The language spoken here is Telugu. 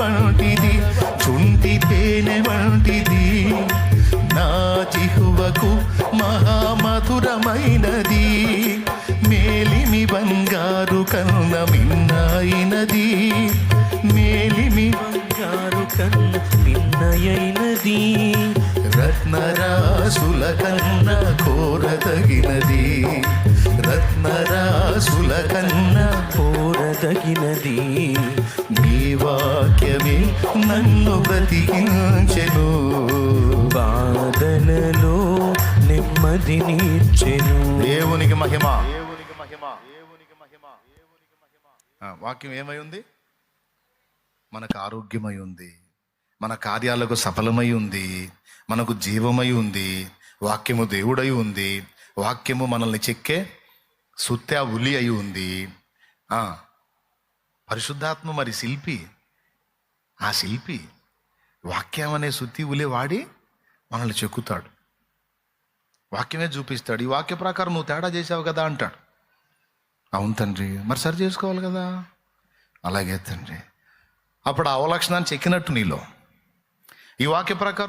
వంటిది చుంటి తేనె వంటిది నా చిహువకు మహామధురమైనది. మేలిమి బంగారు కన్న మిన్నైనది మేలిమి బంగారు కన్న మిన్నయైనది. రత్నరాసుల కన్న కోరదగినది రత్నరాసుల కన్న కోరదగినది నీ వాక్యమే నన్ను బ్రతికించెను. బాధలలో నెమ్మది నీర్చెను. దేవునికి మహిమ. ఆ, వాక్యం ఏమై ఉంది? మనకు ఆరోగ్యమై ఉంది. మన కార్యాలకు సఫలమై ఉంది. మనకు జీవమై ఉంది. వాక్యము దేవుడై ఉంది. వాక్యము మనల్ని చెక్కే సుత్తే ఉలి అయి ఉంది. ఆ, పరిశుద్ధాత్మ మరి శిల్పి. ఆ శిల్పి వాక్యం అనే సుత్తి ఉలి వాడి మనల్ని చెక్కుతాడు. వాక్యమే చూపిస్తాడు. ఈ వాక్య ప్రకారం నువ్వు తేడా చేసావు కదా అంటాడు. అవును తండ్రి. మరి సరి చేసుకోవాలి కదా? అలాగే తండ్రి. అప్పుడు అవలక్షణాన్ని చెక్కినట్టు నీలో. ఈ వాక్య ప్రకారం